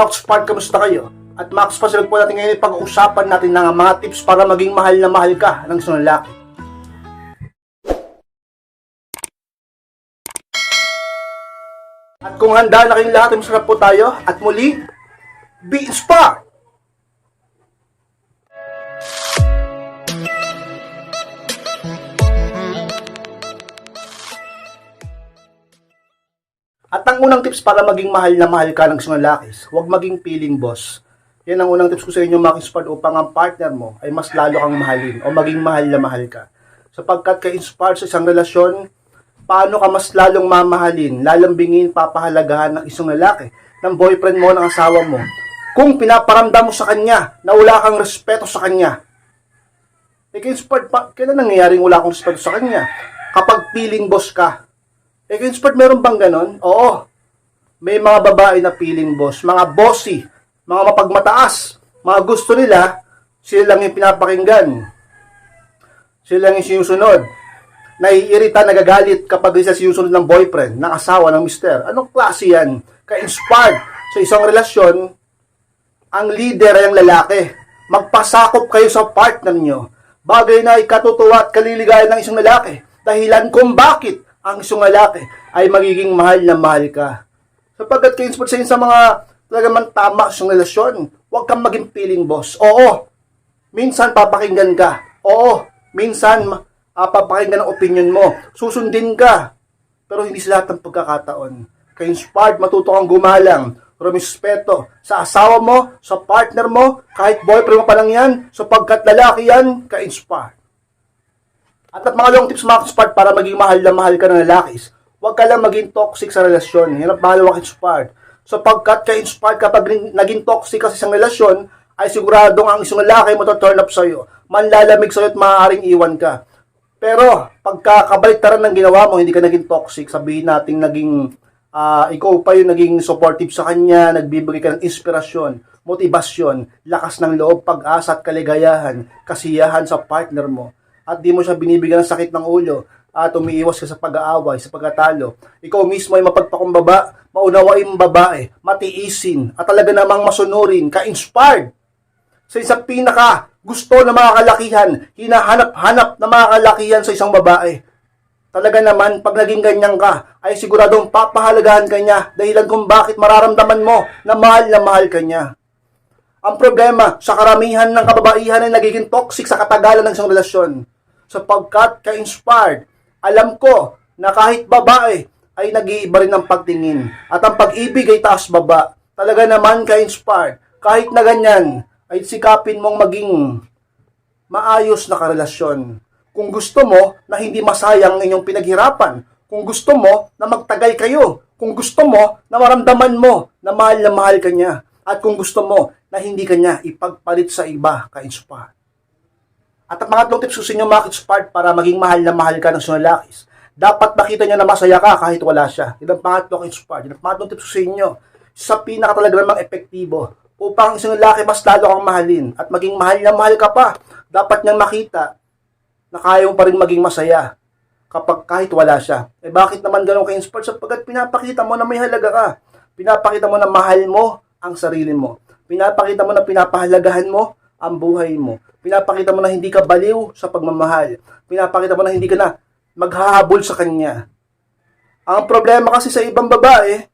Max Park, kamusta kayo? At Max Pasilog po natin ngayon pag-uusapan natin ng mga tips para maging mahal na mahal ka ng isang lalaki. At kung handa na kayong lahat, masarap po tayo. At muli, be inspired! At ang unang tips para maging mahal na mahal ka ng isang lalaki, huwag maging feeling boss. Yan ang unang tips ko sa inyo, Max Spard, upang ang partner mo ay mas lalo kang mahalin o maging mahal na mahal ka. Sapagkat ka-inspired sa isang relasyon, paano ka mas lalong mamahalin, lalambingin, papahalagahan ng isang lalaki, ng boyfriend mo, ng asawa mo, kung pinaparamdam mo sa kanya na wala kang respeto sa kanya. Eh, kailan nangyayaring wala akong respeto sa kanya? Kapag feeling boss ka, kung sport meron bang ganon? Oo. May mga babae na feeling boss, mga bossy, mga mapagmataas, mga gusto nila, sila lang yung pinapakinggan. Sila lang yung sinusunod. Naiirita, nagagalit kapag isa sinusunod ng boyfriend, ng asawa, ng mister. Anong klase yan? Ka-inspired sa isang relasyon, ang leader ay ang lalaki. Magpasakop kayo sa partner nyo. Bagay na ikatutuwa at kaliligayan ng isang lalaki. Dahilan kung bakit ang isang lalaki ay magiging mahal na mahal ka. Sapagkat kayo inspired sa mga talaga man tama sa relasyon, huwag kang maging feeling boss. Oo, minsan papakinggan ka. Oo, minsan uh, papakinggan ang opinion mo. Susundin ka. Pero hindi sa lahat pagkakataon. Kaya inspired, matuto kang gumalang, rumispeto sa asawa mo, sa partner mo, kahit boyfriend mo pa lang yan, sapagkat lalaki yan, ka-inspired. At at mga long tips mga inspired para maging mahal na mahal ka ng lalaki, huwag ka lang maging toxic sa relasyon. Hirap mahal ka inspired. Sapagkat ka-inspired kapag naging toxic ka sa relasyon, ay siguradong ang isang lalaki mo to turn up sa'yo. Manlalamig sa'yo at maaaring iwan ka. Pero, pagkakabaliktaran ng ginawa mo, hindi ka naging toxic, sabihin natin naging, ah, ikaw pa yung naging supportive sa kanya, nagbibigay ka ng inspirasyon, motivasyon, lakas ng loob, pag-asa at kaligayahan, kasiyahan sa partner mo. At di mo siya binibigyan ng sakit ng ulo, at umiiwas ka sa pag-aaway, sa pagkatalo. Ikaw mismo ay mapagpakumbaba, maunawain mong babae, matiisin, at talaga namang masunurin, ka-inspired sa isang pinaka gusto ng mga kalakihan, hinahanap-hanap na mga kalakihan sa isang babae. Talaga naman, pag naging ganyan ka, ay siguradong papahalagahan ka niya dahilan kung bakit mararamdaman mo na mahal na mahal ka niya. Ang problema sa karamihan ng kababaihan ay nagiging toxic sa katagalan ng isang relasyon. Sapagkat ka-inspired, alam ko na kahit babae ay nag-iiba rin ng pagtingin. At ang pag-ibig ay taas baba. Talaga naman ka-inspired, kahit na ganyan, ay sikapin mong maging maayos na karelasyon. Kung gusto mo na hindi masayang ang inyong pinaghirapan, kung gusto mo na magtagal kayo, kung gusto mo na maramdaman mo na mahal na mahal ka niya, at kung gusto mo na hindi ka niya ipagpalit sa iba, ka-inspired. At ang mga tatlong tips ko sa inyo, mga inspired para maging mahal na mahal ka ng isang lalaki. Dapat makita niya na masaya ka kahit wala siya. Yan ang pangatlong inspired. Yan ang pangatlong tips ko sa inyo. Sa pinaka talaga namang epektibo upang isang lalaki mas lalo kang mahalin at maging mahal na mahal ka pa. Dapat niyang makita na kaya mo pa rin maging masaya kapag kahit wala siya. Eh bakit naman ganun ka inspired? Sapagkat pinapakita mo na may halaga ka. Pinapakita mo na mahal mo ang sarili mo. Pinapakita mo na pinapahalagahan mo ang buhay mo. Pinapakita mo na hindi ka baliw sa pagmamahal. Pinapakita mo na hindi ka na maghahabol sa kanya. Ang problema kasi sa ibang babae,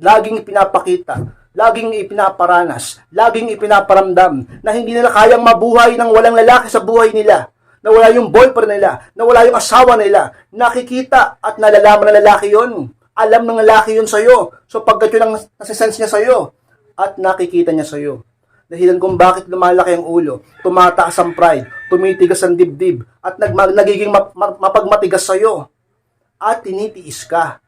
laging ipinapakita, laging ipinaparanas, laging ipinaparamdam na hindi nila kayang mabuhay ng walang lalaki sa buhay nila. Na wala yung boyfriend nila, na wala yung asawa nila. Nakikita at nalalaman ng lalaki yon. Alam ng lalaki yon sa'yo. So pagkat yun ang nasisense niya sa'yo at nakikita niya sa'yo. Dahilan kung bakit lumalaki ang ulo, tumataas ang pride, tumitigas ang dibdib, at nag nagiging map- map- mapagmatigas sa'yo. At tinitiis ka.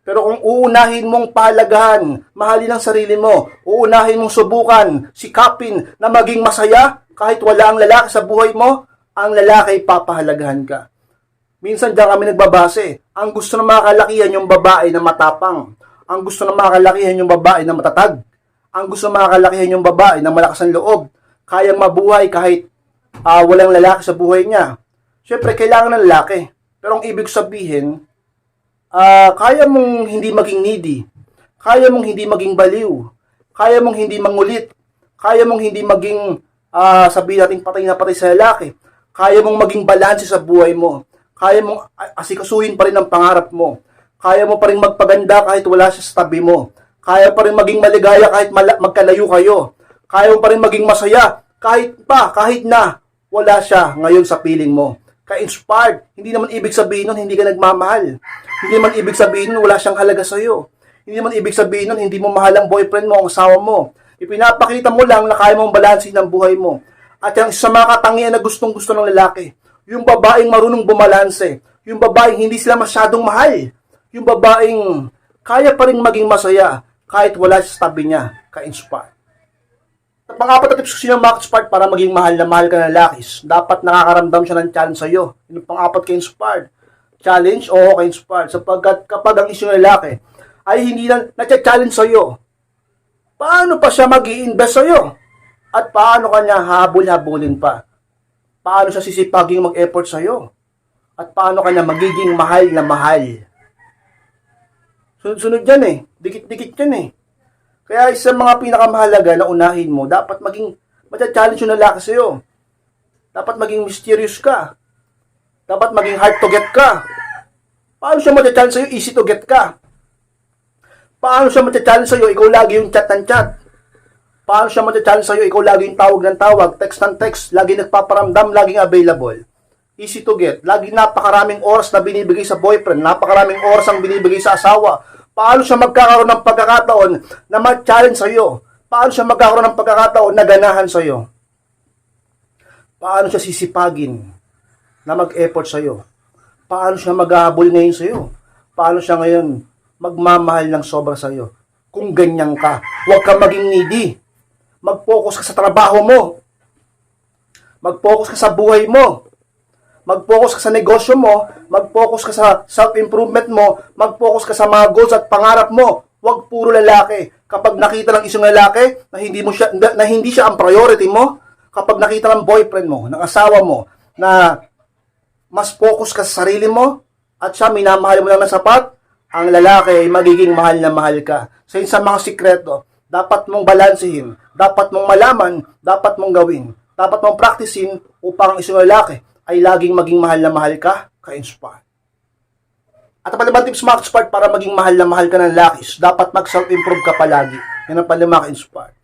Pero kung uunahin mong palagahan, mahalin ang sarili mo, uunahin mong subukan, sikapin na maging masaya kahit wala ang lalaki sa buhay mo, ang lalaki papahalagahan ka. Minsan diyan kami nagbabase. Ang gusto ng mga kalakihan yung babae na matapang. Ang gusto ng mga kalakihan yung babae na matatag. Ang gusto ng mga kalakihan yung babae na malakas ang loob. Kayang mabuhay kahit ah, walang lalaki sa buhay niya. Siyempre, kailangan ng lalaki. Pero ang ibig sabihin, ah, kaya mong hindi maging needy. Kaya mong hindi maging baliw. Kaya mong hindi mangulit. Kaya mong hindi maging, ah sabihin natin, patay na patay sa lalaki. Kaya mong maging balanse sa buhay mo. Kaya mong asikasuhin pa rin ang pangarap mo. Kaya mo pa rin magpaganda kahit wala siya sa tabi mo. Kaya pa rin maging maligaya kahit magkalayo kayo. Kaya mo pa rin maging masaya kahit pa, kahit na wala siya ngayon sa piling mo. Ka-inspired. Hindi naman ibig sabihin nun hindi ka nagmamahal. Hindi naman ibig sabihin nun wala siyang halaga sa'yo. Hindi naman ibig sabihin nun hindi mo mahal ang boyfriend mo, ang asawa mo. Ipinapakita mo lang na kaya mong balansin ang buhay mo. At yung sa mga katangian na gustong gusto ng lalaki, yung babaeng marunong bumalanse, yung babaeng hindi sila masyadong mahal, yung babaeng kaya pa rin maging masaya kahit wala sa tabi niya, ka-inspire. At pang-apat na tips ko siya Max Part para maging mahal na mahal ka ng lalakis. Dapat nakakaramdam siya ng challenge sa'yo. Yun yung pang-apat ka inspired. Challenge o ka inspired. Sapagkat kapag ang isyong lalaki ay hindi na nag-challenge sa'yo, paano pa siya mag invest sa'yo? At paano kanya habol-habulin pa? Paano siya sisipaging mag-effort sa'yo? At paano kanya magiging mahal na mahal? Sunod-sunod yan eh. Dikit-dikit yan eh. Kaya isa sa mga pinakamahalaga na unahin mo, dapat maging matcha-challenge yung lalaki sa'yo. Dapat maging mysterious ka. Dapat maging hard to get ka. Paano siya matcha-challenge sa'yo? Easy to get ka. Paano siya matcha-challenge sa'yo? Ikaw lagi yung chat ng chat. Paano siya matcha-challenge sa'yo? Ikaw lagi yung tawag ng tawag, text ng text, lagi nagpaparamdam, laging available. Easy to get. Lagi napakaraming oras na binibigay sa boyfriend, napakaraming oras ang binibigay sa asawa. Paano siya magkakaroon ng pagkakataon na mag-challenge sa'yo? Paano siya magkakaroon ng pagkakataon na ganahan sa'yo? Paano siya sisipagin na mag-effort sa'yo? Paano siya maghahabol ngayon sa'yo? Paano siya ngayon magmamahal ng sobra sa'yo? Kung ganyan ka, huwag ka maging needy. Mag-focus ka sa trabaho mo. Mag-focus ka sa buhay mo. Mag-focus ka sa negosyo mo, mag-focus ka sa self-improvement mo, mag-focus ka sa mga goals at pangarap mo. Huwag puro lalaki. Kapag nakita lang isang lalaki na hindi mo siya na hindi siya ang priority mo, kapag nakita lang boyfriend mo, ng asawa mo na mas focus ka sa sarili mo at siya minamahal mo lang na sapat, ang lalaki ay magiging mahal na mahal ka. Sa sa mga sikreto, dapat mong balansehin, dapat mong malaman, dapat mong gawin, dapat mong practicein upang ang isang lalaki ay laging maging mahal na mahal ka, ka-inspire. At ang palimang tips mga ka-inspire para maging mahal na mahal ka ng lakis, dapat mag-self-improve ka palagi. Yan ang palimang ka-inspire.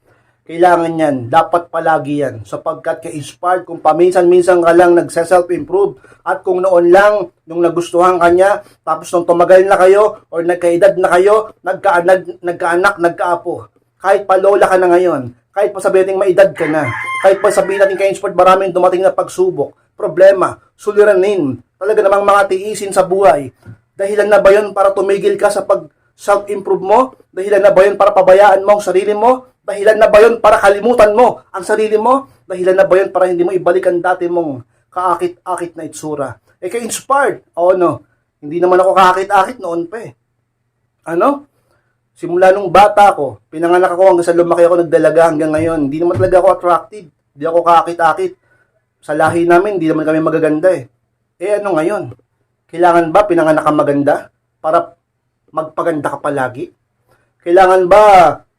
Kailangan yan, dapat palagi yan, sapagkat ka-inspired kung paminsan-minsan ka lang nagse-self-improve at kung noon lang nung nagustuhan ka niya, tapos nung tumagal na kayo or nagkaedad na kayo, nagka, nag, nagkaanak, nagkaapo, kahit pa lola ka na ngayon, kahit pa sabihin natin maedad ka na, kahit pa sabihin natin ka-inspired maraming dumating na pagsubok, problema, suliranin, talaga namang mga tiisin sa buhay. Dahilan na ba yun para tumigil ka sa pag self-improve mo? Dahilan na ba yun para pabayaan mo ang sarili mo? Dahilan na ba yun para kalimutan mo ang sarili mo? Dahilan na ba yun para hindi mo ibalik ang dati mong kaakit-akit na itsura? Eh, ka-inspired. O no, hindi naman ako kaakit-akit noon pa eh. Ano? Simula nung bata ko, pinanganak ako hanggang sa lumaki ako nagdalaga hanggang ngayon. Hindi naman talaga ako attractive. Hindi ako kaakit-akit. Sa lahi namin, hindi naman kami magaganda eh. Eh ano ngayon? Kailangan ba pinanganak ka maganda para magpaganda ka palagi? Kailangan ba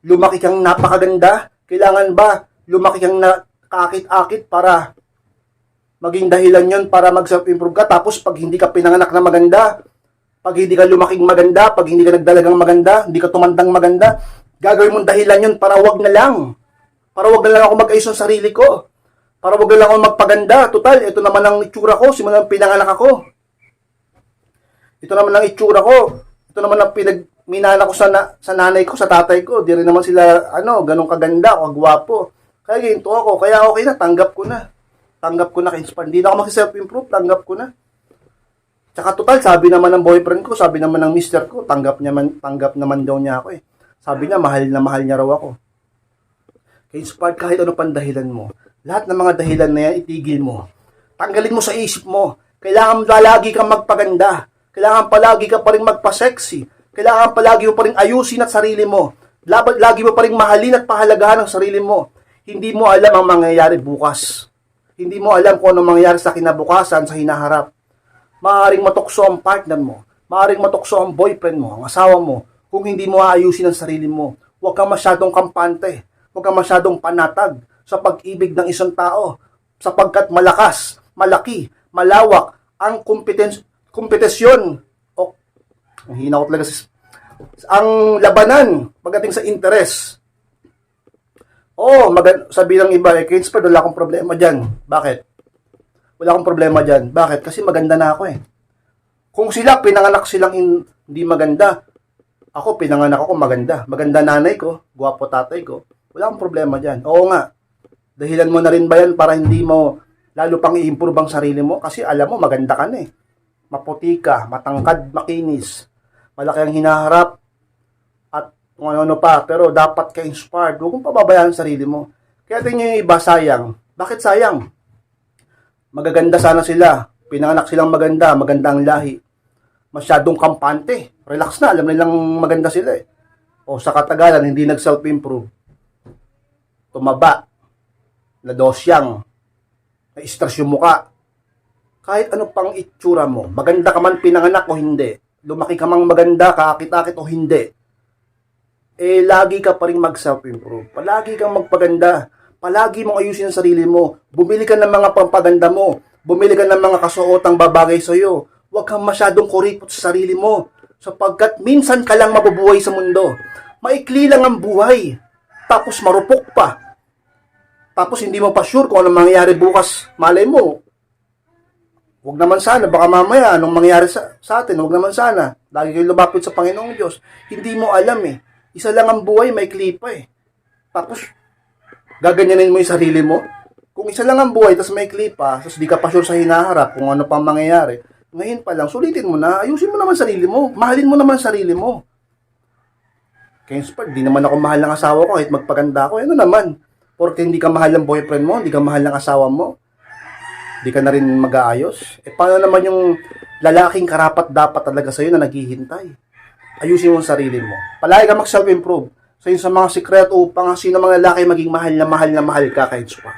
lumaki kang napakaganda? Kailangan ba lumaki kang na kakit-akit para maging dahilan yon para mag-self-improve ka? Tapos pag hindi ka pinanganak na maganda, pag hindi ka lumaking maganda, pag hindi ka nagdalagang maganda, hindi ka tumandang maganda, gagawin mong dahilan yon para wag na lang. Para wag na lang ako mag-ayos ng sarili ko. Para wag lang ako magpaganda. Total, ito naman ang itsura ko, simula ng pinanganak ako. Ito naman ang itsura ko. Ito naman ang pinag minana ko sa, na, sa nanay ko, sa tatay ko. Di rin naman sila, ano, ganun kaganda o kagwapo. Kaya ginto ako. Kaya okay na, tanggap ko na. Tanggap ko na ka-inspire. Hindi na ako mag-self-improve, tanggap ko na. Tsaka total, sabi naman ng boyfriend ko, sabi naman ng mister ko, tanggap, niya man, tanggap naman daw niya ako eh. Sabi niya, mahal na mahal niya raw ako. Ka-inspired kahit ano pang dahilan mo. Lahat ng mga dahilan na yan, itigil mo. Tanggalin mo sa isip mo. Kailangan lagi kang magpaganda. Kailangan palagi ka pa rin magpa-sexy. Kailangan palagi mo pa rin ayusin at sarili mo. Lagi mo pa rin mahalin at pahalagahan ang sarili mo. Hindi mo alam ang mangyayari bukas. Hindi mo alam kung ano mangyayari sa kinabukasan, sa hinaharap. Maaring matukso ang partner mo. Maaring matukso ang boyfriend mo, ang asawa mo, kung hindi mo aayusin ang sarili mo. Huwag kang masyadong kampante. Huwag kang masyadong panatag sa pag-ibig ng isang tao sapagkat malakas, malaki, malawak ang kompetens kompetisyon o ang hina ko talaga sa ang labanan pagdating sa interes. Oh, magan sabi ng iba, eh, Kinsper, wala akong problema dyan. Bakit? Wala akong problema dyan. Bakit? Kasi maganda na ako eh. Kung sila, pinanganak silang in- hindi maganda, ako, pinanganak ako maganda. Maganda nanay ko, gwapo tatay ko. Wala akong problema dyan. Oo nga. Dahilan mo na rin ba yan para hindi mo lalo pang i-improve ang sarili mo? Kasi alam mo, maganda ka na eh. Maputi ka, matangkad, makinis. Malaki ang hinaharap. At kung ano-ano pa. Pero dapat ka inspired. Huwag mong pababayaan ang sarili mo. Kaya tingnan yung iba, sayang. Bakit sayang? Magaganda sana sila. Pinanganak silang maganda, maganda ang lahi. Masyadong kampante. Relax na, alam nilang maganda sila eh. O sa katagalan, hindi nag-self-improve. Tumaba. Nadosyang. Na-stress yung muka. Kahit ano pang itsura mo, maganda ka man pinanganak o hindi, lumaki ka mang maganda, kakakit-akit o hindi, eh lagi ka pa rin mag-self-improve. Palagi kang magpaganda. Palagi mong ayusin ang sarili mo. Bumili ka ng mga pampaganda mo. Bumili ka ng mga kasuotang babagay sa iyo. Huwag kang masyadong kuripot sa sarili mo. Sapagkat minsan ka lang mabubuhay sa mundo. Maikli lang ang buhay. Tapos marupok pa. Tapos hindi mo pa sure kung anong mangyayari bukas. Malay mo, Huwag naman sana, baka mamaya, anong mangyari sa, sa atin, huwag naman sana. Lagi kayo lumapit sa Panginoong Diyos. Hindi mo alam eh. Isa lang ang buhay, may klipa eh. Tapos, gaganyanin mo yung sarili mo. Kung isa lang ang buhay, tapos may klipa, tapos di ka pa sure sa hinaharap kung ano pang mangyayari, ngayon pa lang, sulitin mo na, ayusin mo naman sarili mo, mahalin mo naman sarili mo. Kaya Spart, di naman ako mahal ng asawa ko kahit magpaganda ako. Ano naman? Porque hindi ka mahal ng boyfriend mo, hindi ka mahal ng asawa mo, di ka na rin mag-aayos. Eh, paano naman yung lalaking karapat dapat talaga sa'yo na naghihintay? Ayusin mo ang sarili mo. Palagi ka mag-self-improve. So, yun sa mga sikreto upang sino mga lalaki maging mahal na mahal na mahal ka kahit spa.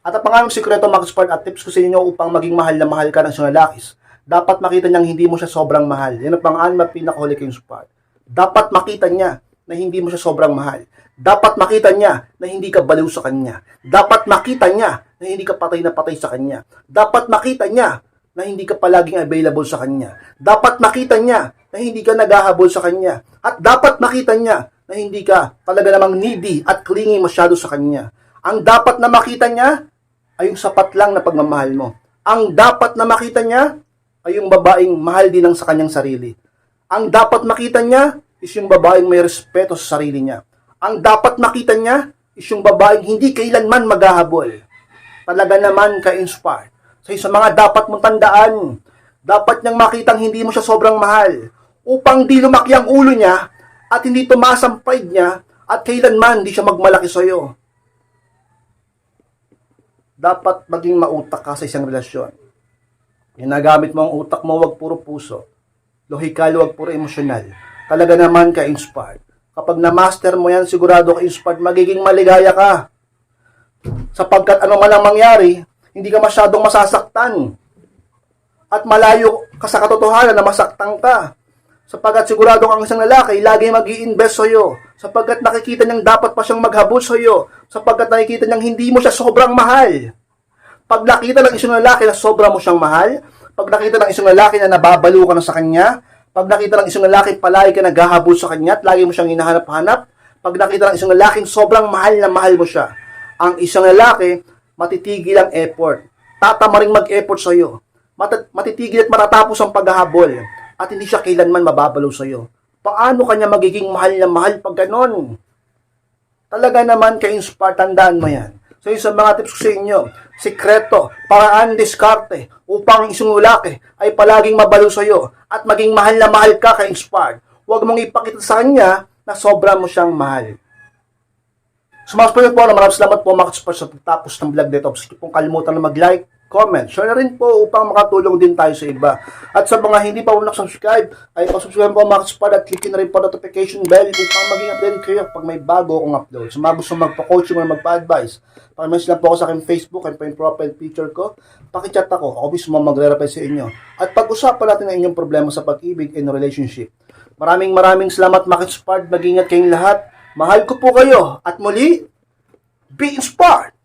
At ang pangalawang sikreto, mga Spart, at tips ko sa inyo upang maging mahal na mahal ka ng isang lalaki, dapat makita niyang hindi mo siya sobrang mahal. Yan ang pang-anim at pinakahuli kayong Spart. Dapat makita niya na hindi mo siya sobrang mahal. Dapat makita niya na hindi ka baliw sa kanya. Dapat makita niya na hindi ka patay na patay sa kanya. Dapat makita niya na hindi ka palaging available sa kanya. Dapat makita niya na hindi ka naghahabol sa kanya. At dapat makita niya na hindi ka talaga namang needy at clingy masyado sa kanya. Ang dapat na makita niya ay yung sapat lang na pagmamahal mo. Ang dapat na makita niya ay yung babaeng mahal din ang sa kanyang sarili. Ang dapat makita niya is yung babaeng may respeto sa sarili niya. Ang dapat makita niya is yung babaeng hindi kailanman maghahabol. Talaga naman ka-inspire. So, sa mga dapat mong tandaan, dapat niyang makitang hindi mo siya sobrang mahal upang di lumaki ang ulo niya at hindi tumaas ang pride niya at kailanman di siya magmalaki sa iyo. Dapat maging mautak ka sa isang relasyon. Ginagamit mo ang utak mo, wag puro puso. Lohikal, wag puro emosyonal. Talaga naman ka inspired. Kapag na-master mo yan, sigurado ka inspired, magiging maligaya ka. Sapagkat ano man ang mangyari, hindi ka masyadong masasaktan. At malayo ka sa katotohanan na masaktan ka. Sapagkat sigurado kang isang lalaki, lagi mag invest sa iyo. Sapagkat nakikita niyang dapat pa siyang maghabol sa iyo. Sapagkat nakikita niyang hindi mo siya sobrang mahal. Pag nakita ng isang lalaki na sobra mo siyang mahal, pag nakita ng isang lalaki na nababalo ka na sa kanya, pag nakita ng isang lalaki palagi ka naghahabol sa kanya at lagi mo siyang hinahanap-hanap, pag nakita ng isang lalaking sobrang mahal na mahal mo siya, ang isang lalaki, matitigil ang effort. Tatama rin mag-effort sa iyo. Mat- matitigil at matatapos ang paghahabol at hindi siya kailanman mababalo sa iyo. Paano kanya magiging mahal na mahal pag ganon? Talaga naman ka-inspire, tandaan mo yan. So yung sa mga tips ko sa inyo, sikreto, paraan, diskarte, upang ang isang lalaki ay palaging mabalo sa iyo at maging mahal na mahal ka ka-inspired. Huwag mong ipakita sa kanya na sobra mo siyang mahal. So mga po, maraming salamat po mga sponsor sa pagtapos ng vlog dito. Sige pong kalimutan na mag-like, comment, share rin po upang makatulong din tayo sa iba. At sa mga hindi pa subscribe ay pasubscribe po mga sponsor at click na rin po notification bell upang maging updated kayo pag may bago akong upload. So mga gusto magpa-coaching o magpa-advise, pakimess lang po ako sa aking Facebook po yung profile picture ko. Pakichat ako, ako mismo magre-reply sa inyo. At pag-usapan natin ang inyong problema sa pag-ibig and relationship. Maraming maraming salamat mga inspired. Mag-ingat kayong lahat. Mahal ko po kayo. At muli, be inspired!